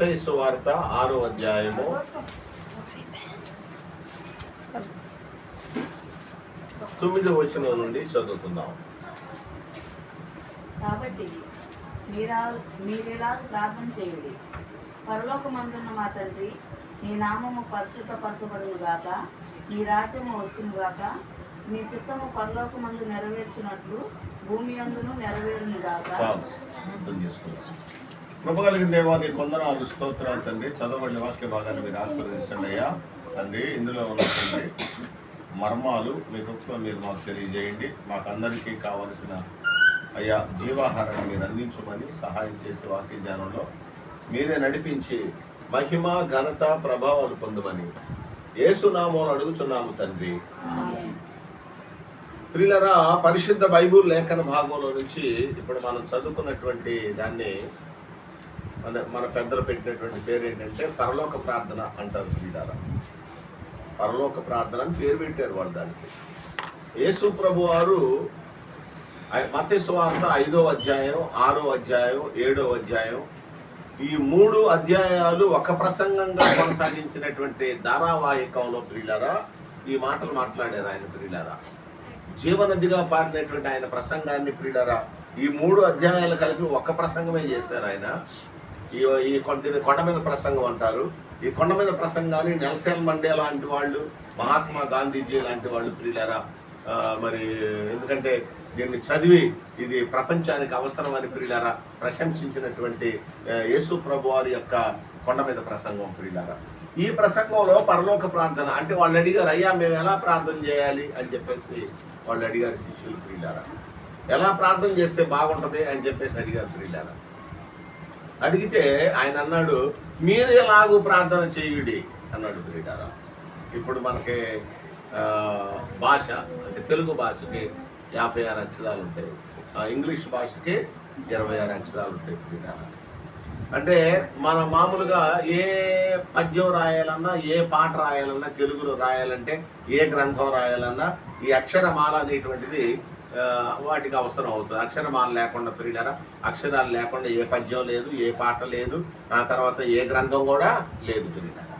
మత్తయి వార్త ఆరో అధ్యాయము. తొమ్మిది వచనం నుండి చదువుకుందాం. కాబట్టి మీరా మీరెలా ప్రార్థన చేయుడి. పరలోకమందున్న మా తండ్రి నీ నామము పరిశుద్ధపరచబడును గాక నీ రాజ్యము వచ్చును గాక నీ చిత్తము పరలోకమందు నెరవేర్చినట్లు భూమి అందును నెరవేరును గాక. అర్థం చేసుకుందాం కృప కలిగిన దేవాన్ని కొందనాలు స్తోత్రాలు తండ్రి. చదవండి వాక్య భాగాన్ని మీరు ఆశీర్వదించండి అయ్యా. తండ్రి ఇందులో ఉన్న తండ్రి మర్మాలు మీ కృపలో మీరు మాకు తెలియజేయండి. మాకు అందరికీ కావలసిన అయ్యా జీవాహారాన్ని మీరు అందించమని సహాయం చేసే వాక్య జ్ఞానంలో మీరే నడిపించి మహిమ ఘనత ప్రభావాలు పొందమని ఏసునామం అడుగుచున్నాము తండ్రి. ప్రియులరా పరిశుద్ధ బైబుల్ లేఖన భాగంలో నుంచి ఇప్పుడు మనం చదువుకున్నటువంటి దాన్ని మన మన పెద్దలు పెట్టినటువంటి పేరు ఏంటంటే పరలోక ప్రార్థన అంటారు ప్రియులరా పరలోక ప్రార్థన అని పేరు పెట్టారు వాళ్ళు దానికి. యేసు ప్రభు వారు మతేసు ఐదో అధ్యాయం ఆరో అధ్యాయం ఏడో అధ్యాయం ఈ మూడు అధ్యాయాలు ఒక ప్రసంగంగా కొనసాగించినటువంటి ధారావాహికంలో ప్రియులరా ఈ మాటలు మాట్లాడారు ఆయన ప్రియులరా. జీవనదిగా పారినటువంటి ఆయన ప్రసంగాన్ని ప్రియులరా ఈ మూడు అధ్యాయాలు కలిపి ఒక్క ప్రసంగమే చేశారు ఆయన. ఈ ఈ కొండ కొండ మీద ప్రసంగం అంటారు. ఈ కొండ మీద ప్రసంగాన్ని నెల్సన్ మండే లాంటి వాళ్ళు మహాత్మా గాంధీజీ లాంటి వాళ్ళు ప్రియులారా మరి ఎందుకంటే దీన్ని చదివి ఇది ప్రపంచానికి అవసరమని ప్రియులారా ప్రశంసించినటువంటి యేసు ప్రభు వారి యొక్క కొండ మీద ప్రసంగం ప్రియులారా. ఈ ప్రసంగంలో పరలోక ప్రార్థన అంటే వాళ్ళు అడిగారు అయ్యా మేము ఎలా ప్రార్థన చేయాలి? అని చెప్పేసి వాళ్ళు అడిగారు శిష్యులు ప్రియులారా. ఎలా ప్రార్థన చేస్తే బాగుంటది? అని చెప్పేసి అడిగారు ప్రియులారా. అడిగితే ఆయన అన్నాడు మీరు ఎలాగూ ప్రార్థన చేయుడి అన్నాడు ప్రియులారా ఇప్పుడు మనకి భాష అంటే తెలుగు భాషకి యాభై ఆరు అక్షరాలు ఉంటాయి. ఇంగ్లీష్ భాషకి ఇరవై ఆరు అక్షరాలు ఉంటాయి ప్రియులారా అంటే మన మామూలుగా ఏ పద్యం రాయాలన్నా ఏ పాట రాయాలన్నా తెలుగులో రాయాలంటే ఏ గ్రంథం రాయాలన్నా ఈ అక్షరమాల అనేటువంటిది వాటికి అవసరం అవుతుంది. అక్షరమాల లేకుండా ప్రియులరా అక్షరాలు లేకుండా ఏ పద్యం లేదు ఏ పాట లేదు ఆ తర్వాత ఏ గ్రంథం కూడా లేదు ప్రియులరా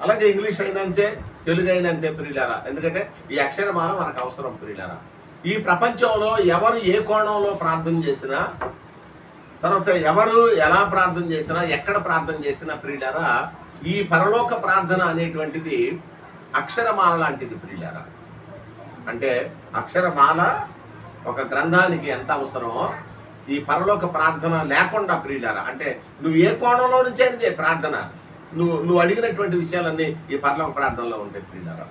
అలాగే ఇంగ్లీష్ అయినంతే తెలుగు అయినంతే ప్రియులరా ఎందుకంటే ఈ అక్షరమాల మనకు అవసరం ప్రియులరా ఈ ప్రపంచంలో ఎవరు ఏ కోణంలో ప్రార్థన చేసినా తర్వాత ఎవరు ఎలా ప్రార్థన చేసినా ఎక్కడ ప్రార్థన చేసినా ప్రియులారా ఈ పరలోక ప్రార్థన అనేటువంటిది అక్షరమాల లాంటిది ప్రియులారా అంటే అక్షరమాల ఒక గ్రంథానికి ఎంత అవసరమో ఈ పరలోక ప్రార్థన లేకుండా ప్రియులారా అంటే నువ్వు ఏ కోణంలో నుంచే అయితే ప్రార్థన. నువ్వు నువ్వు అడిగినటువంటి విషయాలన్నీ ఈ పరలోక ప్రార్థనలో ఉంటాయి ప్రియులారా.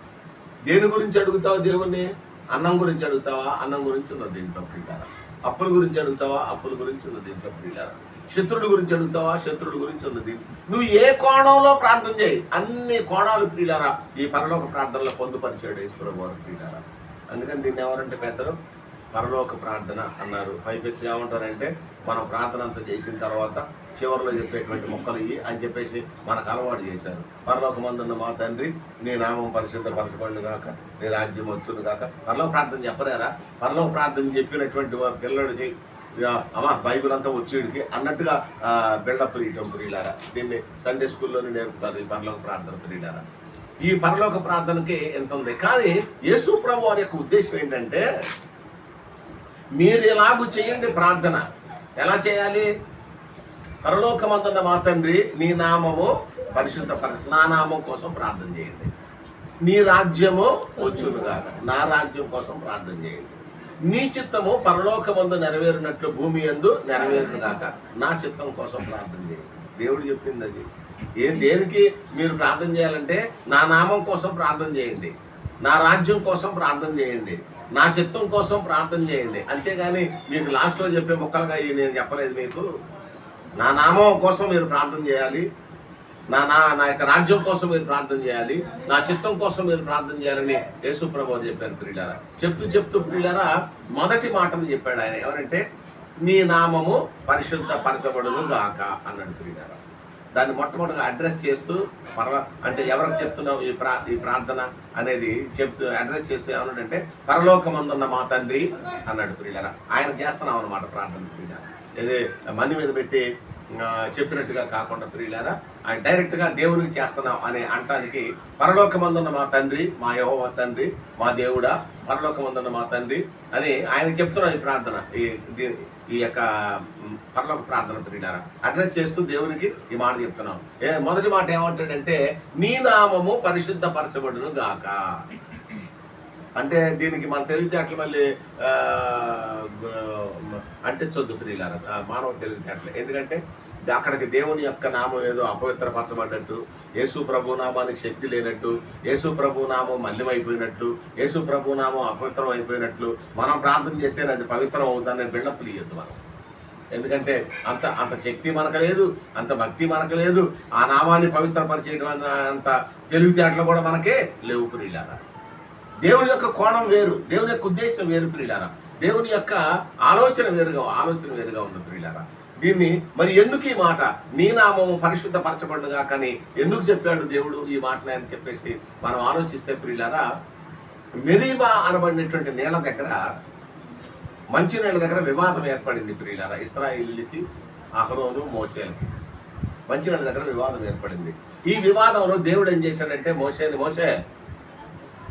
దేని గురించి అడుగుతావు దేవుణ్ణి? అన్నం గురించి అడుగుతావా? అన్నం గురించి ఉన్నది దీంట్లో ప్రియులారా. అప్పుల గురించి అడుగుతావా? అప్పుల గురించి ఉన్నది దీంట్లో ప్రియులారా. శత్రువుల గురించి అడుగుతావా? శత్రువుల గురించి ఉన్నది నువ్వు ఏ కోణంలో ప్రార్థన చేయి? అన్ని కోణాలు ప్రియులారా ఈ పరలోక ప్రార్థనలో పొందుపరిచాడు ఈశ్వర వారు ప్రియులారా. అందుకని దీన్ని ఎవరంటే పెద్దలు పరలోక ప్రార్థన అన్నారు. పైపెచ్చి ఏమంటారంటే మనం ప్రార్థన అంతా చేసిన తర్వాత చివరిలో చెప్పేటువంటి మొక్కలు ఇవి అని చెప్పేసి మనకు అలవాటు చేశారు. పరలోక మందున్న మా తండ్రి నీ నామం పరిశుద్ధ పరచబడును కాక నీ రాజ్యం వచ్చును కాక పరలోక ప్రార్థన చెప్పలేరా? పరలోక ప్రార్థన చెప్పినటువంటి వా- పిల్లడికి ఇక అమ్మా బైబిల్ అంతా వచ్చేడికి అన్నట్టుగా బిల్డప్ ఇవ్వడం ప్రియులారా. దీన్ని సండే స్కూల్లోనే నేర్పుతారు ఈ పరలోక ప్రార్థన ప్రియులారా. ఈ పరలోక ప్రార్థనకి ఎంత ఉంది? కానీ యేసు ప్రభు వారి యొక్క ఉద్దేశం ఏంటంటే మీరు ఎలాగూ చేయండి ప్రార్థన. ఎలా చేయాలి? పరలోకమందున్న మా తండ్రి నీ నామము పరిశుద్ధ నా నామం కోసం ప్రార్థన చేయండి. నీ రాజ్యము వచ్చునుగా నా రాజ్యం కోసం ప్రార్థన చేయండి. నీ చిత్తము పరలోకమందు నెరవేరినట్లు భూమి యందు నెరవేరునుగాక. నా చిత్తం కోసం ప్రార్థన చేయండి. దేవుడు చెప్పింది అది. ఏం దేనికి మీరు ప్రార్థన చేయాలంటే నా నామం కోసం ప్రార్థన చేయండి. నా రాజ్యం కోసం ప్రార్థన చేయండి. నా చిత్తం కోసం ప్రార్థన చేయండి. అంతేగాని మీకు లాస్ట్లో చెప్పే ముక్కలుగా నేను చెప్పలేదు మీకు. నా నామం కోసం మీరు ప్రార్థన చేయాలి. నా నా నా యొక్క రాజ్యం కోసం మీరు ప్రార్థన చేయాలి. నా చిత్తం కోసం మీరు ప్రార్థన చేయాలని యేసుప్రభు చెప్పారు ప్రియులారా. చెప్తూ చెప్తూ ప్రియులారా మొదటి మాటను చెప్పాడు ఆయన ఎవరంటే నీ నామము పరిశుద్ధ పరచబడును గాక అన్నాడు ప్రియులారా. దాన్ని మొట్టమొదటిగా అడ్రస్ చేస్తూ పర్వ అంటే ఎవరికి చెప్తున్నావు ఈ ప్రా ఈ ప్రార్థన అనేది చెప్తూ అడ్రస్ చేస్తూ ఏమన్నాడంటే పరలోకమందున్న మా తండ్రి అన్నాడు ప్రియుల ఆయన చేస్తున్నాం అన్నమాట ప్రార్థన ప్రియులారా. ఇది మంది మీద పెట్టి చెప్పినట్టుగా కాకుండా ప్రియులారా ఆయన డైరెక్ట్గా దేవునికి చేస్తున్నాం అనే అంటానికి పరలోకమందున్న మా తండ్రి మా యహోవ తండ్రి మా దేవుడా పరలోకమందున్న మా తండ్రి అని ఆయన చెప్తున్నాం ఈ ప్రార్థన ఈ ఈ యొక్క మ్, ప్రార్థన ప్రియులారా అడ్రస్ చేస్తూ దేవునికి ఈ మాట చెప్తున్నాం. ఏ మొదటి మాట ఏమంటాడంటే నీ నామము పరిశుద్ధపరచబడును గాక. అంటే దీనికి మన తెలివితేటలు మళ్ళీ అంటే గ- ప్రియులారా మానవ తెలివితేటలు. ఎందుకంటే అక్కడికి దేవుని యొక్క నామం ఏదో అపవిత్రపరచబడ్డట్టు యేసు ప్రభు నామానికి శక్తి లేనట్టు యేసు ప్రభు నామం మల్యమైపోయినట్లు యేసు ప్రభు నామం అపవిత్రం అయిపోయినట్లు మనం ప్రార్థన చేస్తే అది పవిత్రం అవుతుందనే బిళ్ళప్పులు ఇవ్వద్దు మనం. ఎందుకంటే అంత అంత శక్తి మనకు లేదు అంత భక్తి మనకు లేదు ఆ నామాన్ని పవిత్రపరిచేటువంటి అంత తెలివితేటలు కూడా మనకే లేవు ప్రియులారా. దేవుని యొక్క కోణం వేరు దేవుని యొక్క ఉద్దేశం వేరు ప్రియులారా. దేవుని యొక్క ఆలోచన వేరుగా ఆలోచన వేరుగా ఉన్న ప్రియులారా. దీన్ని మరి ఎందుకు ఈ మాట? నీ నామము పరిశుద్ధపరచబడుగా కానీ ఎందుకు చెప్పాడు దేవుడు ఈ మాటని అని చెప్పేసి మనం ఆలోచిస్తే ప్రియులారా మెరీబా అనబడినటువంటి నీళ్ళ దగ్గర మంచి నీళ్ళ దగ్గర వివాదం ఏర్పడింది ప్రియులారా ఇస్రాయిల్కి అహరోను మోసేలకి మంచి నీళ్ళ దగ్గర వివాదం ఏర్పడింది. ఈ వివాదంలో దేవుడు ఏం చేశాడంటే మోసేని మోసే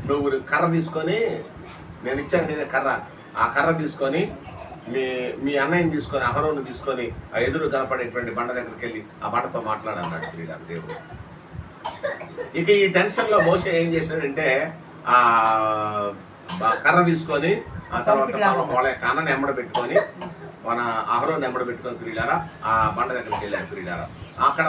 నువ్వు కర్ర తీసుకొని నేను ఇచ్చాను కదా కర్ర ఆ కర్ర తీసుకొని మీ మీ అన్నయ్యని తీసుకొని అహరోను తీసుకొని ఆ ఎదురు కనపడేటువంటి బండ దగ్గరికి వెళ్ళి ఆ బండతో మాట్లాడన్నాడు ప్రియులారా దేవుడు. ఇక ఈ టెన్షన్లో మోస ఏం చేశాడంటే ఆ కర్ర తీసుకొని ఆ తర్వాత వాళ్ళ యొక్క అన్నని ఎంబడ పెట్టుకొని మన అహరోని ఎంబడ పెట్టుకొని ప్రియులారా ఆ బండ దగ్గరికి వెళ్ళాడు ప్రియులారా. అక్కడ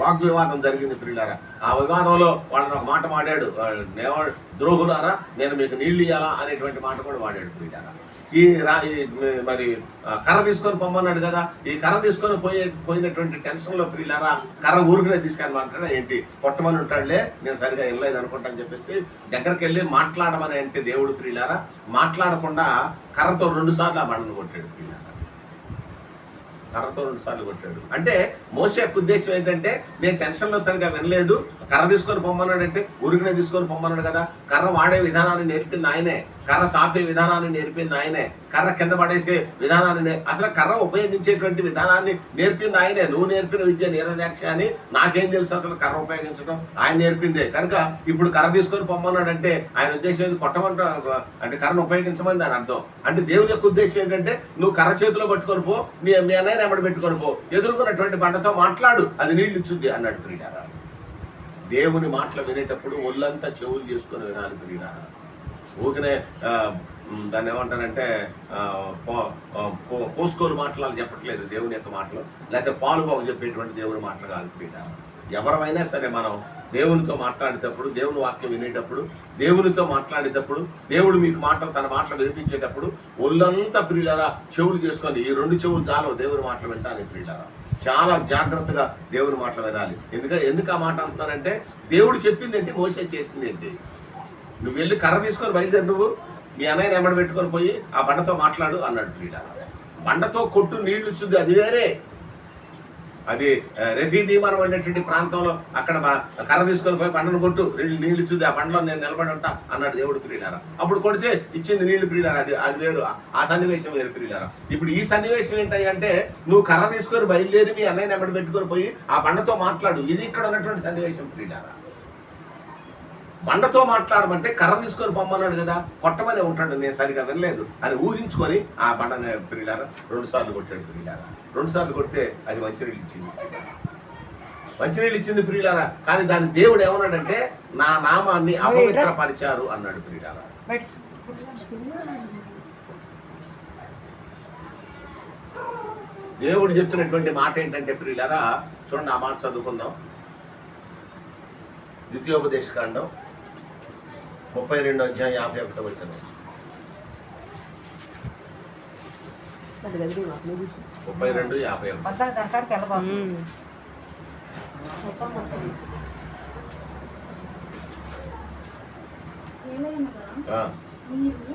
వాగ్వివాదం జరిగింది ప్రియులారా. ఆ వివాదంలో వాళ్ళని ఒక మాట మాడాడు "నేవ- ద్రోహులారా నేను మీకు నీళ్ళు ఇయ్యాలా? అనేటువంటి మాట కూడా వాడాడు ప్రియులారా. ఈ రా ఈ మరి కర్ర తీసుకొని పొమ్మన్నాడు కదా ఈ కర్ర తీసుకొని పోయే పోయినటువంటి టెన్షన్లో ప్రియులారా కర్ర ఊరికనే తీసుకెళ్ళమంటాడా ఏంటి? కొట్టమని ఉంటాడులే నేను సరిగా వెళ్ళలేదు అనుకుంటాను చెప్పేసి దగ్గరికి వెళ్ళి మాట్లాడమని అంటే దేవుడు ప్రియులారా మాట్లాడకుండా కర్రతో రెండు సార్లు ఆ బండను కొట్టాడు ప్రియులారా. కర్రతో రెండు సార్లు కొట్టాడు. అంటే మోసే యొక్క ఉద్దేశం ఏంటంటే నేను టెన్షన్లో సరిగా వినలేదు కర్ర తీసుకొని పొమ్మన్నాడంటే ఉరికిన తీసుకొని పొమ్మన్నాడు కదా. కర్ర వాడే విధానాన్ని నేర్పింది ఆయనే. కర్ర సాపే విధానాన్ని నేర్పింది ఆయనే. కర్ర కింద పడేసే విధానాన్ని అసలు కర్ర ఉపయోగించేటువంటి విధానాన్ని నేర్పింది ఆయనే. నువ్వు నేర్పిన విద్య నీరదాక్ష అని నాకేం తెలుసు అసలు కర్ర ఉపయోగించడం ఆయన నేర్పిందే. కనుక ఇప్పుడు కర్ర తీసుకొని పొమ్మన్నాడంటే ఆయన ఉద్దేశం ఏది? కొట్టమంట అంటే కర్రను ఉపయోగించమని దాని అర్థం. అంటే దేవుని యొక్క ఉద్దేశం ఏంటంటే నువ్వు కర్ర చేతిలో పట్టుకొని పో నీ మీ అన్నయ్య ఎమ్మడి పెట్టుకొని పో. ఎదుర్కొన్నటువంటి పంటతో మాట్లాడు. అది నీళ్ళు ఇచ్చుద్ది అన్నాడు దేవుని మాటలు వినేటప్పుడు ఒళ్ళంతా చెవులు చేసుకొని వినాలి ప్రియుడా. ఊకనే దాన్ని ఏమంటారంటే పోసుకోలు మాటలు చెప్పట్లేదు దేవుని యొక్క మాటలు. లేకపోతే పాలు బాగు చెప్పేటువంటి దేవుని మాటలు కాదు ప్రియుడా. ఎవరమైనా సరే మనం దేవునితో మాట్లాడేటప్పుడు దేవుని వాక్యం వినేటప్పుడు దేవునితో మాట్లాడేటప్పుడు దేవుడు మీకు మాటలు తన మాటలు వినిపించేటప్పుడు ఒళ్ళంతా ప్రియులారా చెవులు చేసుకొని ఈ రెండు చెవులు చాలు దేవుని మాటలు వింటాను ప్రియులారా. చాలా జాగ్రత్తగా దేవుని మాటలు వినాలి. ఎందుకంటే ఎందుకు ఆ మాట అంటున్నానంటే దేవుడు చెప్పింది ఏంటి? మోసే చేసింది ఏంటి? నువ్వు వెళ్ళి కర్ర తీసుకొని బయలుదేరి నువ్వు. మీ అన్నయ్య ఎమ్మడి పెట్టుకొని పోయి ఆ బండతో మాట్లాడు అన్నాడు ప్రియులారా. బండతో కొట్టు నీళ్ళు ఇచ్చుద్ది అది వేరే. అది రెఫీ దీమానం అనేటువంటి ప్రాంతంలో అక్కడ కర్ర తీసుకొని పోయి పండ్లను కొట్టు నీళ్ళు ఇచ్చింది ఆ పండ్లో నేను నిలబడి ఉంటా అన్నాడు దేవుడు ప్రియులారా. అప్పుడు కొడితే ఇచ్చింది నీళ్ళు ప్రియులారా అది అది వేరు. ఆ సన్నివేశం వేరు ప్రియులారా. ఇప్పుడు ఈ సన్నివేశం ఏంటంటే అంటే నువ్వు కర్ర తీసుకొని బయలుదేరి మీ అన్నయ్య నెంబడి పెట్టుకొని పోయి ఆ పండ్లతో మాట్లాడు. ఇది ఇక్కడ ఉన్నటువంటి సన్నివేశం ప్రియులారా. బండతో మాట్లాడమంటే కర్ర తీసుకొని పొమ్మన్నాడు కదా కొట్టమనే ఉంటాడు నేను సరిగా వినలేదు. అని ఊహించుకొని ఆ బండని ప్రియులారా రెండు సార్లు కొట్టాడు ప్రియులారా. రెండు సార్లు కొడితే అది మంచినీళ్ళు ఇచ్చింది మంచినీళ్ళు ఇచ్చింది ప్రియులారా. కానీ దాని దేవుడు ఏమన్నాడంటే నా నామాన్ని అపవిత్రపరిచారు అన్నాడు ప్రియులారా. దేవుడు చెప్తున్నటువంటి మాట ఏంటంటే ప్రియులారా చూడండి ఆ మాట చదువుకుందాం. ద్వితీయోపదేశ కాండం. ముప్పై రెండో అధ్యాయం యాభై ఒకటో వచ్చిన ముప్పై రెండు యాభై ఒకటి అంతా దానికాడికి వెళ్ళబాకు ఏలయనగా ఆ, మీరు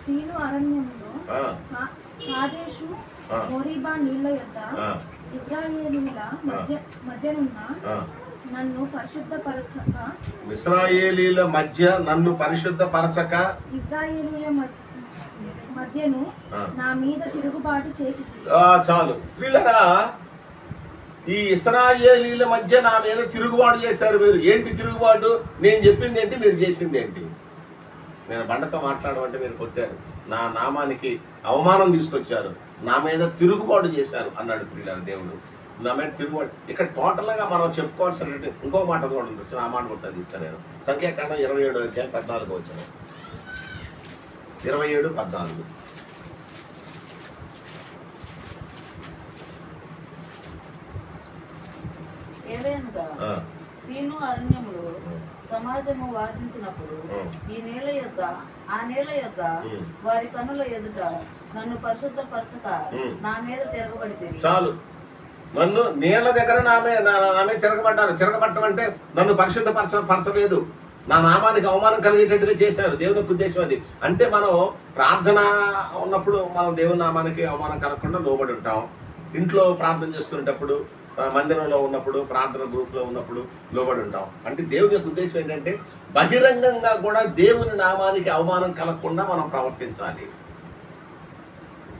సీను అరణ్యములో ఆ, కా- కాదేశు ఆ, మోరీబా నీళ్ళ యొద్ద ఆ, ఇజ్రాయేలీల మధ్య మధ్యనున్న ఆ. నన్ను పరిశుద్ధపరచక ఇస్రాయేలీల మధ్య నన్ను పరిశుద్ధపరచక ఇజ్రాయేలీల మధ్య- మధ్యను. నా మీద తిరుగుబాటు చేసి చాలు. వీళ్ళరా? ఈ ఇస్రాయేలీల మధ్య నా మీద తిరుగుబాటు చేశారు మీరు ఏంటి తిరుగుబాటు? నేను చెప్పింది ఏంటి? మీరు చేసింది ఏంటి? నేను బండతో మాట్లాడమంటే మీరు కొట్టారు. నా నామానికి అవమానం తీసుకొచ్చారు. నా మీద తిరుగుబాటు చేశారు అన్నాడు ప్రియుల దేవుడు. మీద తిరుగుబాటు ఇక్కడ టోటల్గా మనం చెప్పుకోవాల్సిన ఇంకో మాట కూడా ఉండొచ్చు ఆ మాట కూడా తీస్తాను నేను. సంఖ్యాకాండం ఇరవై ఏడు వచ్చాయి పద్నాలుగు వచ్చాను ఇరవై ఏడు పద్నాలుగు. సీను అరణ్యములు సమాజము వాదించినప్పుడు. ఈ నీళ్ళ యొద్ద ఆ నీళ్ళ యొద్ద ఉం. వారి కన్నుల ఎదుట నన్ను పరిశుద్ధపరచక. నా మీద తిరగబడి తిరిగి. చాలు. నన్ను నీళ్ళ దగ్గర నామే నా నామే తిరగబడ్డారు తిరగబట్టడం అంటే నన్ను పరిశుద్ధపరచ పరచలేదు. నా నామానికి అవమానం కలిగేటట్టుగా చేశారు. దేవుని యొక్క ఉద్దేశం అది. అంటే మనం ప్రార్థన ఉన్నప్పుడు మనం దేవుని నామానికి అవమానం కలగకుండా లోబడి ఉంటాం. ఇంట్లో ప్రార్థన చేసుకునేటప్పుడు మందిరంలో ఉన్నప్పుడు ప్రార్థన గ్రూప్లో ఉన్నప్పుడు లోబడి ఉంటాం. అంటే దేవుని యొక్క ఉద్దేశం ఏంటంటే బహిరంగంగా కూడా దేవుని నామానికి అవమానం కలగకుండా మనం ప్రవర్తించాలి.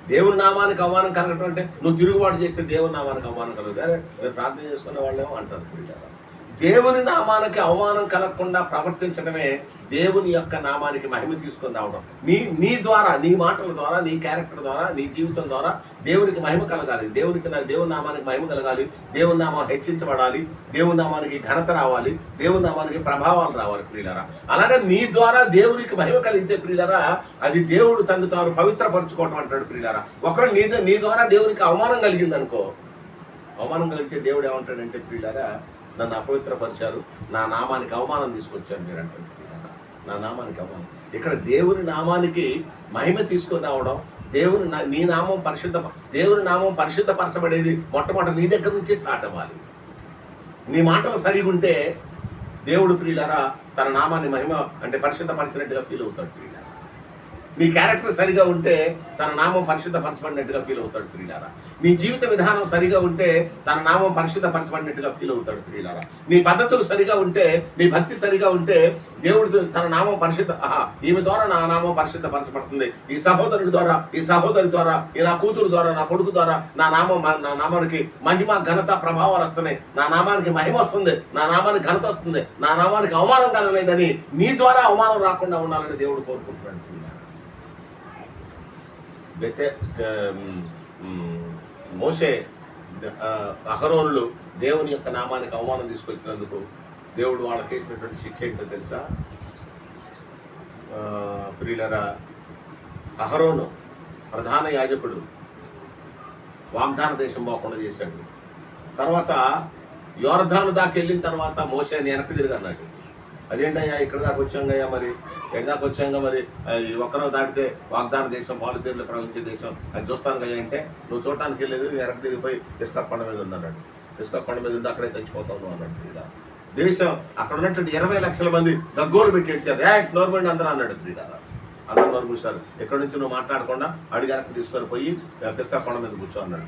దేవుని నామానికి అవమానం కలగటం అంటే నువ్వు తిరుగుబాటు చేస్తే దేవుని నామానికి అవమానం కలుగుతుంది ప్రార్థన చేసుకునే వాళ్ళేమో అంటారు ప్రియులారా. దేవుని నామానికి అవమానం కలగకుండా ప్రవర్తించడమే దేవుని యొక్క నామానికి మహిమ తీసుకొని రావడం. నీ నీ ద్వారా నీ మాటల ద్వారా నీ క్యారెక్టర్ ద్వారా నీ జీవితం ద్వారా దేవునికి మహిమ కలగాలి. దేవునికి నా దేవుని నామానికి మహిమ కలగాలి. దేవుని నామం హెచ్చించబడాలి. దేవుని నామానికి ఘనత రావాలి. దేవుని నామానికి ప్రభావాలు రావాలి ప్రియులరా. అలాగే నీ ద్వారా దేవునికి మహిమ కలిగితే ప్రియులరా అది దేవుడు తను తాను పవిత్రపరచుకోవటం అంటాడు ప్రియులరా. ఒకవేళ నీ నీ ద్వారా దేవునికి అవమానం కలిగిందనుకో అవమానం కలిగితే దేవుడు ఏమంటాడంటే ప్రియులరా నన్ను అపవిత్రపరిచారు. నా నామానికి అవమానం తీసుకొచ్చారు మీరు అంటారు నా నామానికి అవమానం. ఇక్కడ దేవుని నామానికి మహిమ తీసుకొని రావడం దేవుని నీ నామం పరిశుద్ధ దేవుని నామం పరిశుద్ధపరచబడేది మొట్టమొదటి నీ దగ్గర నుంచే స్టార్ట్ అవ్వాలి. నీ మాటలు సరిగుంటే ఉంటే దేవుడు ప్రియులరా తన నామాన్ని మహిమ అంటే పరిశుద్ధపరిచినట్టుగా ఫీల్ అవుతాడు నీ క్యారెక్టర్ సరిగా ఉంటే తన నామం పరిశుద్ధపరచబడినట్టుగా ఫీల్ అవుతాడు ప్రియులారా. నీ జీవిత విధానం సరిగా ఉంటే తన నామం పరిశుద్ధపరచబడినట్టుగా ఫీల్ అవుతాడు ప్రియులారా. నీ పద్ధతులు సరిగా ఉంటే నీ భక్తి సరిగా ఉంటే దేవుడు తన నామం పరిశుద్ధ ఆహా, ఈమె ద్వారా నా నామం పరిశుద్ధపరచబడుతుంది. ఈ సహోదరుడి ద్వారా ఈ సహోదరి ద్వారా ఈ నా కూతురు ద్వారా నా కొడుకు ద్వారా నా నామం నా నామానికి మహిమ ఘనత ప్రభావాలు వస్తున్నాయి. నా నామానికి మహిమ వస్తుంది. నా నామానికి ఘనత వస్తుంది. నా నామానికి అవమానం కలగలేదని నీ ద్వారా అవమానం రాకుండా ఉండాలని దేవుడు కోరుకుంటున్నాడు ప్రియులారా. బెతే మోషే దేవుని యొక్క నామానికి అవమానం తీసుకొచ్చినందుకు దేవుడు వాళ్ళకి వేసినటువంటి శిక్ష ఏంటో తెలుసా? ప్రియులరా అహరోను ప్రధాన యాజకుడు వాగ్దాన దేశం పోకుండా చేశాడు. తర్వాత యోర్ధాను దాకా వెళ్ళిన తర్వాత మోసే వెనక్కి తిరిగి అన్నాడు. అదేంటయ్యా ఇక్కడ దాకా వచ్చాంగయ్యా మరి? ఎక్కడ వచ్చాక మరి ఒకరో దాటితే వాగ్దాన దేశం పాలితీరులు ప్రవహించే దేశం అది చూస్తాను కదా అంటే నువ్వు చూడటానికి వెళ్ళేది వెనక్కి తిరిగిపోయి ఇసుక కొండ మీద ఉన్నాడు ఇసుక కొండ మీద ఉండి అక్కడే చచ్చిపోతావు అన్నాడు ఇలా దేశం అక్కడ ఉన్నటువంటి ఇరవై లక్షల మంది దగ్గోలు పెట్టి ఇచ్చారు ఏ గవర్నమెంట్ అందరూ అన్నాడు ప్రియుల అందరూ నోరు కూర్చారు ఎక్కడి నుంచి నువ్వు మాట్లాడకుండా అడిగారకు తీసుకొని పోయి కృష్ణ కొండ మీద కూర్చో అన్నాడు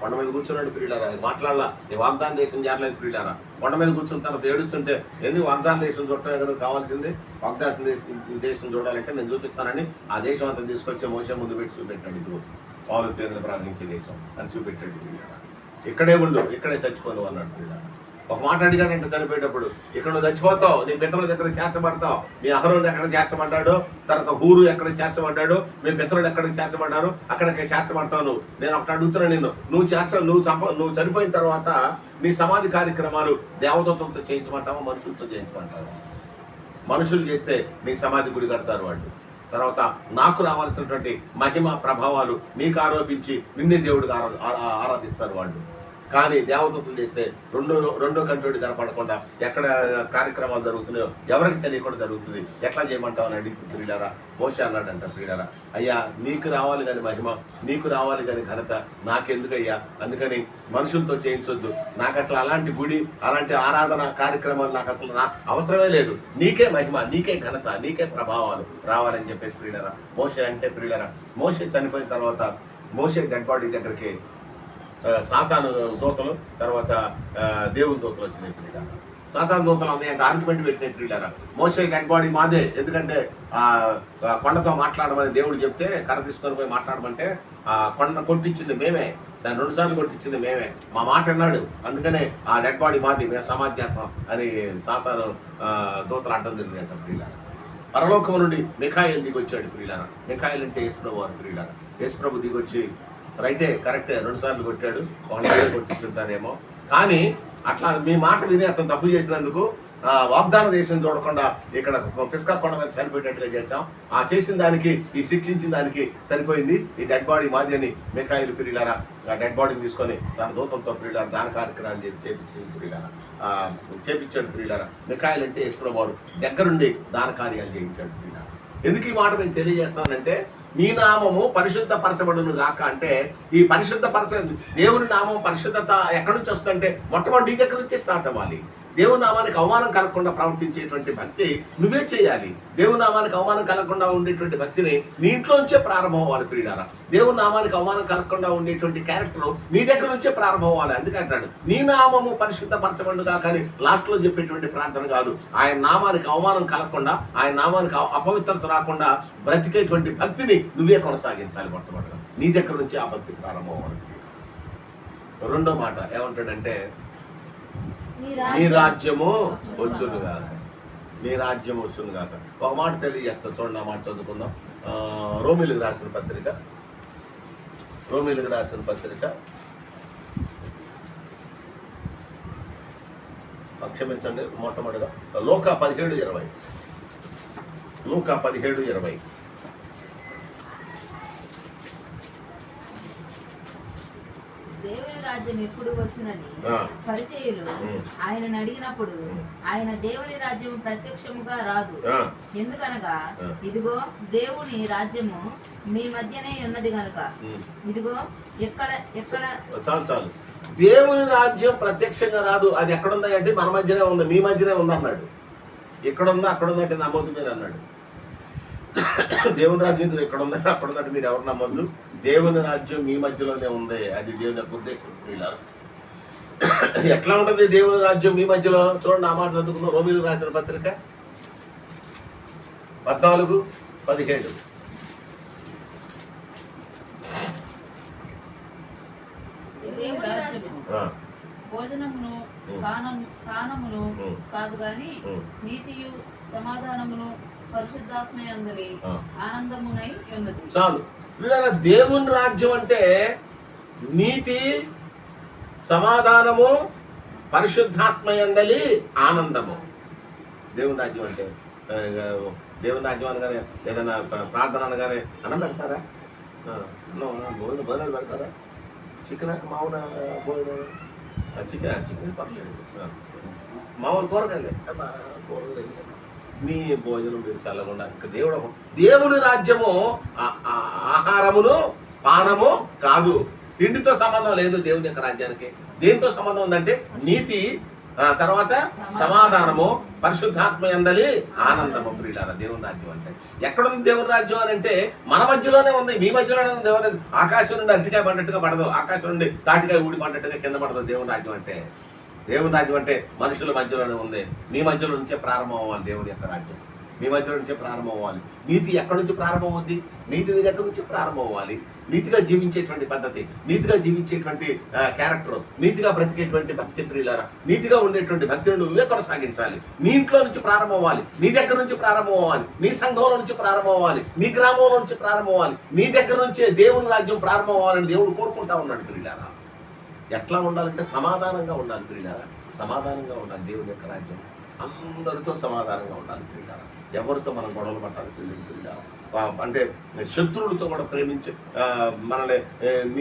కొండ మీద కూర్చున్నాడు ప్రియులారా. మాట్లాడాలా. నీ వాగ్దాన దేశం చేరలేదు ప్రియులారా. కొండ మీద కూర్చుని తర్వాత ఏడుస్తుంటే ఎందుకు వాగ్దాన దేశం చూడటమే కదా కావాల్సింది? వాగ్దాన దేశం దేశం చూడాలంటే నేను చూపిస్తానని ఆ దేశం అంతా తీసుకొచ్చే మోసం ముందు పెట్టి చూపెట్టాడు ఇది పాలు తేదీలు ప్రారంభించే దేశం. అని చూపెట్టాడు ప్రియులారా. ఇక్కడే ఉండు ఇక్కడే చచ్చిపోను అన్నాడు ప్రియులారా. ఒక మాట అడిగాను అంటే చనిపోయేటప్పుడు ఇక్కడ నువ్వు చచ్చిపోతావు నీ పితరుల దగ్గర చేర్చబడతావు మీ అహరోలు ఎక్కడ చేర్చబడ్డాడు తర్వాత ఊరు ఎక్కడ చేర్చబడ్డాడు మీ పితరులు ఎక్కడ చేర్చబడ్డారు అక్కడికి చేర్చబడతావు నువ్వు. నేను ఒకటి అడుగుతున్నా నిన్ను నువ్వు చేర్చ నువ్వు చంప నువ్వు చనిపోయిన తర్వాత నీ సమాధి కార్యక్రమాలు దేవదత్తులతో చేయించమంటావా మనుషులతో చేయించమంటావా? మనుషులు చేస్తే నీ సమాధి గుడి కడతారు వాళ్ళు. తర్వాత నాకు రావాల్సినటువంటి మహిమ ప్రభావాలు నీకు ఆరోపించి నిన్నే దేవుడికి ఆరా- ఆరాధిస్తారు వాళ్ళు. కానీ దేవదూతలు చేస్తే రెండు రెండో కంట్రోడి కనపడకుండా ఎక్కడ కార్యక్రమాలు జరుగుతున్నాయో ఎవరికి తెలియకుండా జరుగుతుంది. ఎట్లా చేయమంటావు అని అడిగి ప్రియులారా మోసే అన్నాడంట ప్రియులారా అయ్యా నీకు రావాలి కానీ మహిమ నీకు రావాలి కానీ ఘనత నాకెందుకయ్యా? అందుకని మనుషులతో చేయించొద్దు. నాకు అసలు అలాంటి గుడి అలాంటి ఆరాధన కార్యక్రమాలు నాకు అసలు నా అవసరమే లేదు. నీకే మహిమ నీకే ఘనత నీకే ప్రభావాలు రావాలని చెప్పేసి ప్రియులరా మోసే అంటే ప్రియులరా మోసే చనిపోయిన తర్వాత మోసే డెడ్ బాడీ దగ్గరికి సాతాను దూతలు తర్వాత దేవుని దూతలు వచ్చినాయి ప్రియుల సాతాను దూతలు ఉన్నాయంటే ఆర్గ్యుమెంట్ పెట్టినాయి ప్రియులారా. మోసే డెడ్ బాడీ మాదే ఎందుకంటే ఆ కొండతో మాట్లాడమని దేవుడు చెప్తే కర్ర తీసుకొని పోయి మాట్లాడమంటే ఆ కొండ కొట్టించింది మేమే దాన్ని రెండు సార్లు కొట్టించింది మేమే. మా మాట అన్నాడు అందుకనే ఆ డెడ్ బాడీ మాది మేము సమాధి చేస్తాం అని సాతాను దూతలు అడ్డం తిరిగి ప్రియులారా. పరలోకం నుండి మిఖాయిల్ దిగి వచ్చాడు ప్రియులారా. మిఖాయిల్ అంటే యేసుప్రభు వారు ప్రియులారా. యేసుప్రభు దిగి వచ్చి రైటే కరెక్ట్ రెండు సార్లు కొట్టాడు వాళ్ళు కొట్టించుంటారేమో కానీ అట్లా మీ మాట విని అతను తప్పు చేసినందుకు వాగ్దాన దేశం చూడకుండా ఇక్కడ పిస్కా కొండ మీద చనిపోయేటట్టుగా చేశాం. ఆ చేసిన దానికి ఈ శిక్షించిన దానికి సరిపోయింది. ఈ డెడ్ బాడీ మాది అని మిఖాయిలు ఆ డెడ్ బాడీని తీసుకొని తన దూతంతో ప్రియులారా దాన కార్యక్రమాలు చేసి చేపించింది పిరిగారా చేపించాడు పిరిగారా మిఖాయిల్ అంటే యేసుప్రభువారు దగ్గరుండి దాన కార్యాలు చేయించాడు ప్రియులారా. ఎందుకు ఈ మాట నేను తెలియజేస్తానంటే నీ నామము పరిశుద్ధపరచబడును గాక అంటే ఈ పరిశుద్ధపరచ దేవుని నామం పరిశుద్ధత ఎక్కడి నుంచి వస్తుందంటే మొట్టమొదటి నీ దగ్గర నుంచి స్టార్ట్ అవ్వాలి. దేవుని నామానికి అవమానం కలగకుండా ప్రవర్తించేటువంటి భక్తి నువ్వే చేయాలి. దేవుని నామానికి అవమానం కలగకుండా ఉండేటువంటి భక్తిని నీ ఇంట్లో నుంచే ప్రారంభం అవ్వాలి ప్రియుడారా దేవుని నామానికి అవమానం కలగకుండా ఉండేటువంటి క్యారెక్టర్ నీ దగ్గర నుంచే ప్రారంభం అవ్వాలి. అందుకంటాడు నీ నామము పరిశుద్ధ పరచబండు కానీ లాస్ట్లో చెప్పేటువంటి ప్రార్థన కాదు. ఆయన నామానికి అవమానం కలగకుండా ఆయన నామానికి అపవిత్రత రాకుండా బ్రతికేటువంటి భక్తిని నువ్వే కొనసాగించాలి మొట్టమొదటిగా నీ దగ్గర నుంచి ఆ భక్తి ప్రారంభం అవ్వాలి. రెండో మాట ఏమంటాడంటే నీ రాజ్యము వచ్చును కాక నీ రాజ్యం వచ్చును కాక ఒక మాట తెలియజేస్తా. చూడండి ఆ మాట చదువుకుందాం. రోమిలకు రాసిన పత్రిక. రోమిలకు రాసిన పత్రిక. క్షమించండి మొట్టమొదటిగా లోక పదిహేడు ఇరవై. లోక పదిహేడు ఇరవై. దేవుని రాజ్యం ఎప్పుడు వచ్చునని ఆ, పరిచయులు. ఆయనను అడిగినప్పుడు ఆయన దేవుని రాజ్యం ప్రత్యక్షముగా రాదు. ఎందుకనగా. ఇదిగో దేవుని రాజ్యము మీ మధ్యనే ఉన్నది గనుక. ఉమ్. ఇదిగో ఎక్కడ ఎక్కడ? చాలు చాలు దేవుని రాజ్యం ప్రత్యక్షంగా రాదు. అది ఎక్కడుందా అంటే మన మధ్యనే ఉంది మీ మధ్యనే ఉంది అన్నాడు. ఇక్కడ ఉందా అక్కడ ఉందా అంటే నమ్మొద్దు మీరు అన్నాడు. దేవుని రాజ్యం ఎక్కడ ఉందా అక్కడ ఉందంటే మీరు ఎవరు నమ్మొద్దు? దేవుని రాజ్యం మీ మధ్యలోనే ఉంది. అది దేవుని యొక్క ఉద్దేశం వీళ్ళ ఎట్లా ఉంటది దేవుని రాజ్యం మీ మధ్యలో? చూడండి ఆ మాట చదువుకున్నాం రోమిలు రాసిన పత్రిక పద్నాలుగు పదిహేడు. భోజనమును పానమును. కాదు గాని ఉమ్, నీతియు సమాధానమును చాలు. వీళ్ళ దేవుని రాజ్యం అంటే నీతి సమాధానము పరిశుద్ధాత్మయందలి ఆనందము. దేవుని రాజ్యం అంటే దేవుని రాజ్యం అనగానే ఏదైనా ప్ర- ప్రార్థన అనగానే అన్నం పెడతారా? భోజనం భోజనాలు పెడతారా? చికెన్ మామూలు భోజనం? చికెన్ చికెన్ పర్లేదు. మామూలు కూరగాయలే. అబ్బా, కూరగాయలు నీ భోజనం మీరు చల్లకుండా దేవుడు దేవుని రాజ్యము ఆహారమును పానము కాదు. తిండితో సంబంధం లేదు దేవుని యొక్క రాజ్యానికి. దేనితో సంబంధం ఉందంటే నీతి ఆ తర్వాత సమాధానము పరిశుద్ధాత్మ ఎందలి ఆనందము ప్రియులారా దేవుని రాజ్యం అంటే. ఎక్కడుంది దేవుని రాజ్యం అని అంటే మన మధ్యలోనే ఉంది మీ మధ్యలోనే ఉంది దేవుని ఆకాశం నుండి అట్టికాయ పడ్డట్టుగా పడదు. ఆకాశం నుండి తాటికాయ ఊడి పడ్డట్టుగా కింద పడదు దేవుని రాజ్యం అంటే. దేవుని రాజ్యం అంటే మనుషుల మధ్యలోనే ఉంది. మీ మధ్యలో నుంచే ప్రారంభం అవ్వాలి దేవుని యొక్క రాజ్యం. మీ మధ్యలో నుంచే ప్రారంభం అవ్వాలి నీతి ఎక్కడి నుంచి ప్రారంభం అవుద్ది నీతి నీ దగ్గర నుంచి ప్రారంభం అవ్వాలి నీతిగా జీవించేటువంటి పద్ధతి నీతిగా జీవించేటువంటి క్యారెక్టర్ నీతిగా బ్రతికేటువంటి భక్తి ప్రియులారా నీతిగా ఉండేటువంటి భక్తిని నువ్వే కొనసాగించాలి. నీ ఇంట్లో నుంచి ప్రారంభం అవ్వాలి నీ దగ్గర నుంచి ప్రారంభం అవ్వాలి నీ సంఘంలో నుంచి ప్రారంభం అవ్వాలి నీ గ్రామంలో నుంచి ప్రారంభం అవ్వాలి నీ దగ్గర నుంచే దేవుని రాజ్యం ప్రారంభం అవ్వాలని దేవుడు కోరుకుంటా ఉన్నాడు ప్రియులారా. ఎట్లా ఉండాలంటే సమాధానంగా ఉండాలి ప్రియులారా. సమాధానంగా ఉండాలి దేవుని యొక్క రాజ్యం. అందరితో సమాధానంగా ఉండాలి ప్రియులారా. ఎవరితో మనం గొడవలు పట్టాలి తెలియదు ప్రియులారా? అంటే శత్రువులతో కూడా ప్రేమించి మనల్ని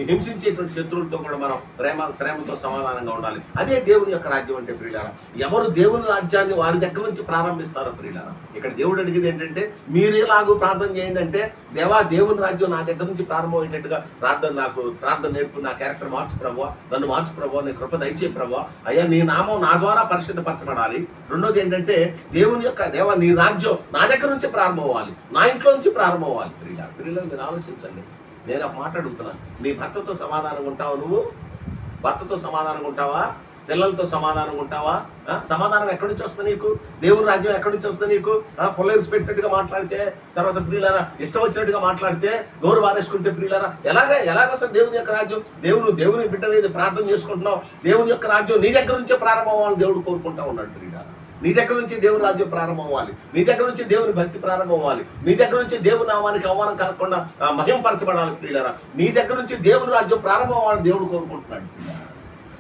హింసించేటువంటి శత్రువులతో కూడా మనం ప్రేమ ప్రేమతో సమాధానంగా ఉండాలి. అదే దేవుని యొక్క రాజ్యం అంటే ప్రియులారా ఎవరు దేవుని రాజ్యాన్ని వారి దగ్గర నుంచి ప్రారంభిస్తారో ప్రియులారా ఇక్కడ దేవుడు అడిగేది ఏంటంటే మీరేలాగూ ప్రార్థన చేయండి అంటే దేవా దేవుని రాజ్యం నా దగ్గర నుంచి ప్రారంభమయ్యేటట్టుగా ప్రార్థన నాకు ప్రార్థన నేర్పు నా క్యారెక్టర్ మార్చు ప్రభు నన్ను మార్చు ప్రభు నీ కృప దయచే ప్రభు అయ్యా నీ నామం నా ద్వారా పరిశుద్ధపరచబడాలి. రెండోది ఏంటంటే దేవుని యొక్క దేవా నీ రాజ్యం నా దగ్గర నుంచి ప్రారంభం అవ్వాలి నా ఇంట్లో నుంచి ప్రారంభం అవ్వాలి ప్రియుల మీరు ఆలోచించండి. నేను ఒక మాట అడుగుతున్నాను. నీ భర్తతో సమాధానం ఉంటావు నువ్వు? భర్తతో సమాధానం ఉంటావా? పిల్లలతో సమాధానం ఉంటావా? సమాధానం ఎక్కడి నుంచి వస్తుంది నీకు? దేవుని రాజ్యం ఎక్కడి నుంచి వస్తుంది నీకు? పొలైర్స్ పెట్టినట్టుగా మాట్లాడితే తర్వాత ప్రియులారా ఇష్టం వచ్చినట్టుగా మాట్లాడితే నోరు వారేసుకుంటే ప్రియులారా ఎలాగ ఎలాగ వస్తుంది దేవుని యొక్క రాజ్యం? దేవుని దేవుని బిడ్డ మీద ప్రార్థన చేసుకుంటున్నావు. దేవుని యొక్క రాజ్యం నీ దగ్గర నుంచే ప్రారంభం అవ్వాలని దేవుడు కోరుకుంటా ఉన్నాడు ప్రియులారా నీ దగ్గర నుంచి దేవుని రాజ్యం ప్రారంభం అవ్వాలి నీ దగ్గర నుంచి దేవుని భక్తి ప్రారంభం అవ్వాలి నీ దగ్గర నుంచి దేవుని నామానికి అవమానం కలగకుండా మహింపరచబడాలి ప్రియులరా. నీ దగ్గర నుంచి దేవుని రాజ్యం ప్రారంభం అవ్వాలని దేవుడు కోరుకుంటున్నాడు.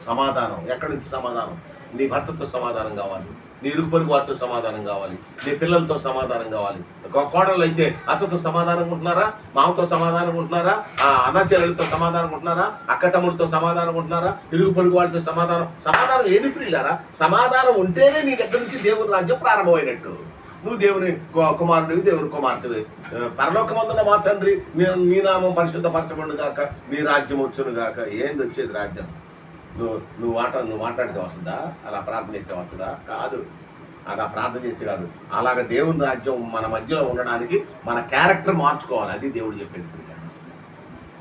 సమాధానం. ఎక్కడి నుంచి సమాధానం? నీ భర్తతో సమాధానం కావాలి. నీ ఇరుగు పొరుగు వారితో సమాధానం కావాలి. నీ పిల్లలతో సమాధానం కావాలి. ఒక అయితే అత్తతో సమాధానం ఉంటున్నారా? మామతో సమాధానం ఉంటున్నారా? ఆ అన్నచెల్లెలతో సమాధానం ఉంటున్నారా? అక్క తమ్ముడితో సమాధానం ఉంటున్నారా? ఇరుగు పొరుగు వాళ్ళతో సమాధానం సమాధానం ఏది ప్రియులారా? సమాధానం ఉంటేనే నీ దగ్గర నుంచి దేవుని రాజ్యం ప్రారంభమైనట్టు. నువ్వు దేవుని కుమారుడివి దేవుని కుమార్తెవి. పరలోకమందున మా తండ్రి మీ మీ నామం పరిశుద్ధపరచబడు గాక మీ రాజ్యం వచ్చును గాక. ఏంది వచ్చేది రాజ్యం? నువ్వు నువ్వు మాట నువ్వు మాట్లాడితే వస్తుందా? అలా ప్రార్థన చేస్తే వస్తుందా? కాదు. అలా ప్రార్థన చేస్తే కాదు. అలాగ దేవుని రాజ్యం మన మధ్యలో ఉండడానికి మన క్యారెక్టర్ మార్చుకోవాలి. అది దేవుడు చెప్పేది ప్రియులారా.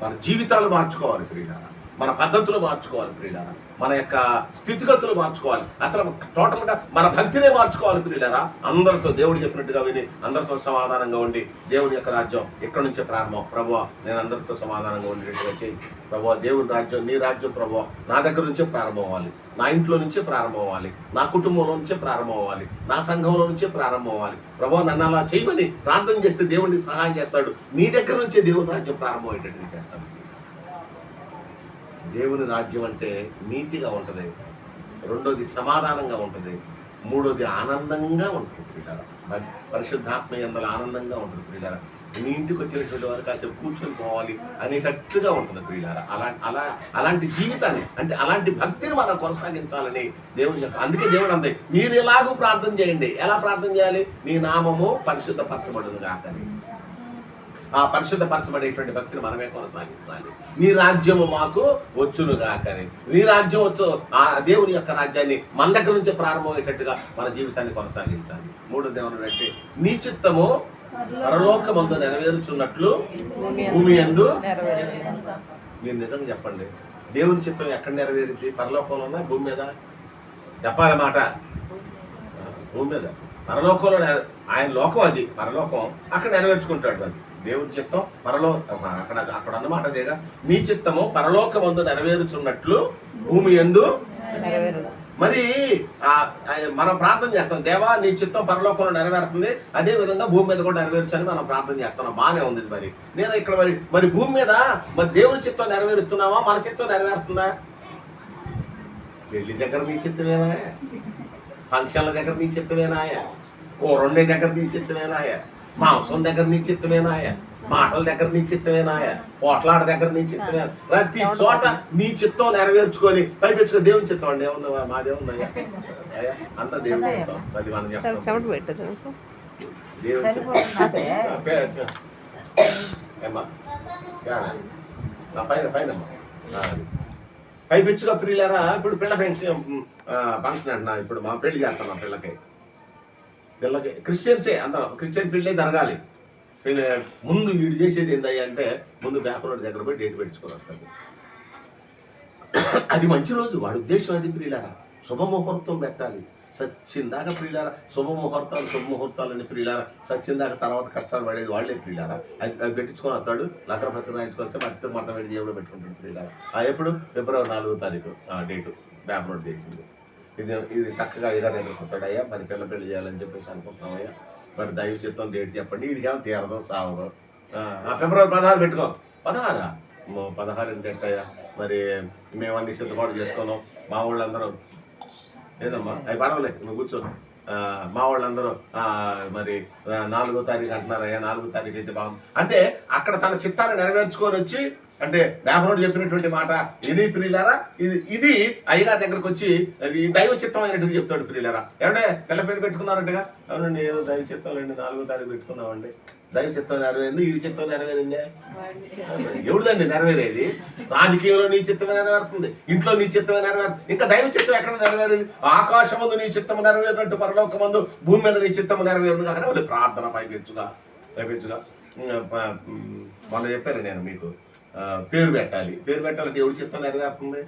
మన జీవితాలు మార్చుకోవాలి ప్రియులారా. మన పద్ధతులు మార్చుకోవాలి ప్రియులారా. మన యొక్క స్థితిగతులు మార్చుకోవాలి. అసలు టోటల్గా మన భక్తినే మార్చుకోవాలి పిల్లలారా అందరితో దేవుడు చెప్పినట్టుగా విని అందరితో సమాధానంగా ఉండి దేవుని యొక్క రాజ్యం ఎక్కడి నుంచే ప్రారంభం? ప్రభు నేను అందరితో సమాధానంగా ఉండేట్టుగా చేయి. ప్రభు దేవుని రాజ్యం నీ రాజ్యం ప్రభు నా దగ్గర నుంచే ప్రారంభం అవ్వాలి నా ఇంట్లో నుంచే ప్రారంభం అవ్వాలి నా కుటుంబంలో నుంచే ప్రారంభం అవ్వాలి నా సంఘంలో నుంచే ప్రారంభం అవ్వాలి ప్రభు నన్ను అలా చేయమని ప్రార్థన చేస్తే దేవుడిని సహాయం చేస్తాడు. నీ దగ్గర నుంచే దేవుని రాజ్యం ప్రారంభం అయ్యేటట్టు చేస్తాడు. దేవుని రాజ్యం అంటే నీతిగా ఉంటుంది. రెండోది సమాధానంగా ఉంటుంది. మూడోది ఆనందంగా ఉంటుంది ప్రియులారా. మరి పరిశుద్ధాత్మ ఎందల ఆనందంగా ఉంటుంది ప్రియులారా. మీ ఇంటికి వచ్చినటువంటి వారు కాసేపు కూర్చొని పోవాలి అనేటట్టుగా ఉంటుంది ప్రియులారా. అలా అలా అలాంటి జీవితాన్ని అంటే అలాంటి భక్తిని మనం కొనసాగించాలని దేవుని యొక్క అందుకే దేవుడు అంతే మీరు ఎలాగూ ప్రార్థన చేయండి. ఎలా ప్రార్థన చేయాలి? నీ నామము పరిశుద్ధ పరిశుద్ధపరచబడును కాకని ఆ పరిశుద్ధపరచబడేటువంటి భక్తిని మనమే కొనసాగించాలి. నీ రాజ్యము మాకు వచ్చును గాకని నీ రాజ్యం వచ్చు ఆ దేవుని యొక్క రాజ్యాన్ని మన దగ్గర నుంచే ప్రారంభమయ్యేటట్టుగా మన జీవితాన్ని కొనసాగించాలి. మూడో దేవుని అంటే నీ చిత్తము పరలోకమందు నెరవేరుచున్నట్లు భూమి ఎందు మీరు నిజంగా చెప్పండి. దేవుని చిత్తం ఎక్కడ నెరవేరింది? పరలోకంలోనా భూమి మీద? చెప్పాలి మాట. భూమి మీద. పరలోకంలో ఆయన లోకం అది. పరలోకం అక్కడ నెరవేర్చుకుంటాడు అది. దేవుని చిత్తం పరలో అక్కడ అక్కడ అన్నమాట అదేగా. నీ చిత్తము పరలోకమందు నెరవేరుచున్నట్లు భూమి ఎందు మరి మనం ప్రార్థన చేస్తాం. దేవా నీ చిత్తం పరలోకంలో నెరవేరుతుంది. అదే విధంగా భూమి మీద కూడా నెరవేర్చని మనం ప్రార్థన చేస్తున్నాం. బాగానే ఉంది మరి. నేను ఇక్కడ మరి మరి భూమి మీద మరి దేవుని చిత్తం నెరవేరుస్తున్నావా? మన చిత్తం నెరవేరుతుందా? పెళ్ళి దగ్గర నీ చిత్తమేనా? ఫంక్షన్ల దగ్గర నీ చిత్తమేనాయ కూరండే దగ్గర నీ చిత్తమేనాయ మాంసం దగ్గర నీ చిత్తమేనాయ మాటల దగ్గర నీ చిత్తమేనాయ పోట్లాడ దగ్గర నీ చిత్తమే ప్రతి చోట నీ చిత్తం నెరవేర్చుకొని పైపెచ్చుకో దేవుని చిత్తం అండి. ఏముందా మా దేవుందా అంతా దేవుని చిత్తం. అది మనం చెప్తాం. దేవుని పైన పైన పైపెచ్చుగా ప్రియులారా ఇప్పుడు పిల్ల ఫంక్షన్ అంటున్నా. ఇప్పుడు మా పెళ్ళి చేస్తున్నాం పిల్లకి. పిల్లకి క్రిస్టియన్సే అందరం క్రిస్టియన్ పెళ్ళే జరగాలి. ముందు వీడు చేసేది ఏందయ్యా అంటే ముందు పేపర్ దగ్గర పోయి డేట్ పెట్టుకొని వస్తాడు అది మంచి రోజు వాడి ఉద్దేశం అది ప్రియులారా. శుభముహూర్తం పెట్టాలి. సచ్చిందాక ప్రియులారా. శుభముహూర్తాలు శుభముహూర్తాలని ప్రియులారా. సచ్చిందాక తర్వాత కష్టాలు పడేది వాళ్ళే ప్రియులారా. అది అది పెట్టించుకొని వస్తాడు లగ్న పత్రం రాయించుకొని మట్టి మొత్తం జేబులో పెట్టుకుంటాడు ప్రియులారా. ఎప్పుడు? ఫిబ్రవరి నాలుగో తారీఖు. డేటు. పేపర్ చేసింది. ఇది ఇది చక్కగా ఇలా నిద్రపోతాడయ్యా మరి పిల్ల పెళ్ళి చేయాలని చెప్పేసి అనుకుంటున్నామయ్యా. మరి దైవ చిత్తం డేట్ చెప్పండి. వీడికేమో తీరదు? సావదు? ఫిబ్రవరి పదహారు పెట్టుకో. పదహారా? పదహారు అంటే మరి మేము అన్ని సిద్ధపాటు చేసుకున్నాం. మా వాళ్ళందరూ. లేదమ్మా అవి పడవలే నువ్వు కూర్చో. మా వాళ్ళందరూ మరి నాలుగో తారీఖు అంటున్నారయ్యా. నాలుగో తారీఖు అయితే బాగుంది. అంటే అక్కడ తన చిత్తాన్ని నెరవేర్చుకొని వచ్చి అంటే వ్యాపారుడు చెప్పినటువంటి మాట. ఇది ప్రియులారా ఇది ఇది అయ్యగారి దగ్గరకు వచ్చి అది దైవ చిత్తం అయినట్టు చెప్తాడు ప్రియులారా. ఏమంటే పిల్ల పెళ్ళి పెట్టుకున్నారంటగా? అవునండి ఏదో దైవ చిత్తం రెండు నాలుగో తారీఖు పెట్టుకున్నామండి. దైవ చిత్తం నెరవేరింది ఈ చిత్తం నెరవేరిందే. ఎవరిదండి నెరవేరేది? రాజకీయంలో నీ చిత్తమే నెరవేరుతుంది ఇంట్లో నీ చిత్తమే నెరవేరుతుంది. ఇంకా దైవ చిత్తం ఎక్కడ నెరవేరేది? ఆకాశం ముందు నీ చిత్తము నెరవేరినట్టు పరలోక మందు భూమి మీద నీ చిత్తము నెరవేరుంది కాక ప్రార్థన పైపెచ్చుగా పైపెచ్చుగా. వాళ్ళు చెప్పారు మొన్న చెప్పాను నేను మీకు. పేరు పెట్టాలి. పేరు పెట్టాలంటే ఎవరి చిత్తం నెరవేరుతుంది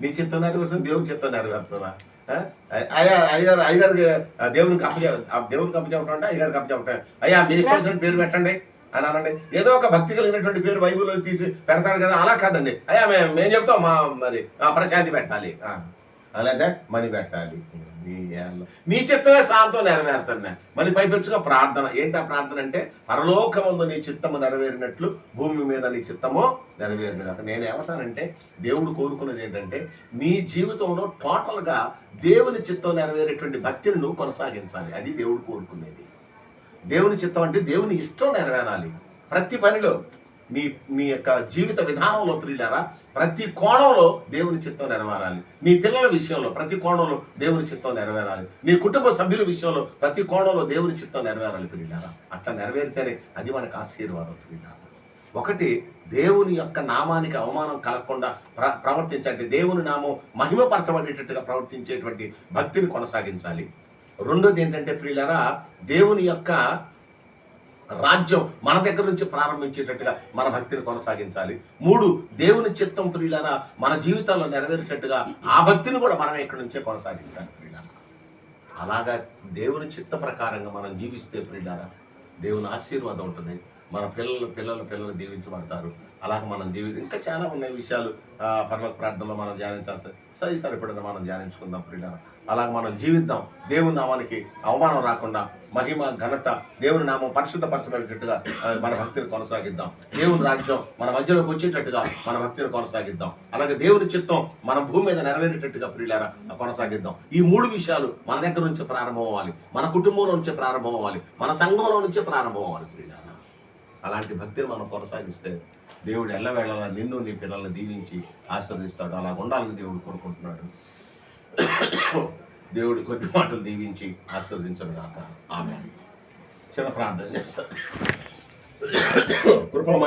నీ చిత్తం నెరవేరుస్తుంది దేవుడి చిత్తం నెరవేరుతుందా అయ్యా అయ్యారు అయ్యారు ఆ, దేవునికి అప్పచె ఆ దేవునికి అప్పచెప్పటం అంటే అయ్యగారికి అప్పచెప్పటం అయ్యా మీ ఇష్టం పేరు పెట్టండి అని అనండి. ఏదో ఒక భక్తి కలిగినటువంటి పేరు బైబుల్లో తీసి పెడతాడు కదా అలా కాదండి. అయ్యా మేము మేము చెప్తాం మా మరి ఆ, ప్రశాంతి పెట్టాలి. అలాగే మణి పెట్టాలి. నీ చిత్తమే శాంతం నెరవేరుతున్నా మళ్ళీ పైపెచ్చుగా ప్రార్థన. ఏంటి ఆ ప్రార్థన అంటే పరలోకముందు నీ చిత్తము నెరవేరినట్లు భూమి మీద నీ చిత్తము నెరవేరినట్టు నేను ఏమంటానంటే దేవుడు కోరుకున్నది ఏంటంటే నీ జీవితంలో టోటల్గా దేవుని చిత్తం నెరవేరేటువంటి భక్తిని నువ్వు కొనసాగించాలి. అది దేవుడు కోరుకునేది. దేవుని చిత్తం అంటే దేవుని ఇష్టం నెరవేరాలి. ప్రతి పనిలో నీ నీ యొక్క జీవిత విధానంలో ప్రియులారా ప్రతి కోణంలో దేవుని చిత్తం నెరవేరాలి. నీ పిల్లల విషయంలో ప్రతి కోణంలో దేవుని చిత్తం నెరవేరాలి. నీ కుటుంబ సభ్యుల విషయంలో ప్రతి కోణంలో దేవుని చిత్తం నెరవేరాలి పిల్లారా అట్లా నెరవేరితేనే అది మనకు ఆశీర్వాదం పిల్లారా ఒకటి దేవుని యొక్క నామానికి అవమానం కలగకుండా ప్ర ప్రవర్తించండి. దేవుని నామం మహిమపరచబడేటట్టుగా ప్రవర్తించేటువంటి భక్తిని కొనసాగించాలి. రెండోది ఏంటంటే ప్రియులారా దేవుని యొక్క రాజ్యం మన దగ్గర నుంచి ప్రారంభించేటట్టుగా మన భక్తిని కొనసాగించాలి. మూడు దేవుని చిత్తం ప్రియులారా మన జీవితంలో నెరవేరేటట్టుగా ఆ భక్తిని కూడా మనం ఇక్కడి నుంచే కొనసాగించాలి ప్రియులారా. అలాగా దేవుని చిత్త ప్రకారంగా మనం జీవిస్తే ప్రియులారా దేవుని ఆశీర్వాదం ఉంటుంది. మన పిల్లలు పిల్లలు పిల్లలు దీవించబడతారు. అలాగే మనం జీవి ఇంకా చాలా ఉన్నాయి విషయాలు. పర్వక ప్రార్థనలో మనం ధ్యానించాల్సి సరి సరిపడిన మనం ధ్యానించుకుందాం ప్రియులారా. అలాగ మనం జీవిద్దాం. దేవుని నామానికి అవమానం రాకుండా మహిమ ఘనత దేవుని నామం పరిశుద్ధపరచబడేటట్టుగా మన భక్తిని కొనసాగిద్దాం. దేవుని రాజ్యం మన మధ్యలోకి వచ్చేటట్టుగా మన భక్తిని కొనసాగిద్దాం. అలాగే దేవుని చిత్తం మన భూమి మీద నెరవేరేటట్టుగా ప్రియులారా కొనసాగిద్దాం. ఈ మూడు విషయాలు మన దగ్గర నుంచి ప్రారంభం అవ్వాలి మన కుటుంబంలో నుంచే ప్రారంభం అవ్వాలి మన సంఘంలో నుంచే ప్రారంభం అవ్వాలి ప్రియులారా. అలాంటి భక్తిని మనం కొనసాగిస్తే దేవుడు ఎల్లవేళలా నిన్ను నీ పిల్లల్ని దీవించి ఆశీర్వదిస్తాడు. అలా ఉండాలని దేవుడు కోరుకుంటున్నాడు. దేవుడి కొద్ది మాటలు దీవించి ఆశీర్వదించడు కాక ఆమె చిన్న ప్రార్థన చేస్తాను కృపమై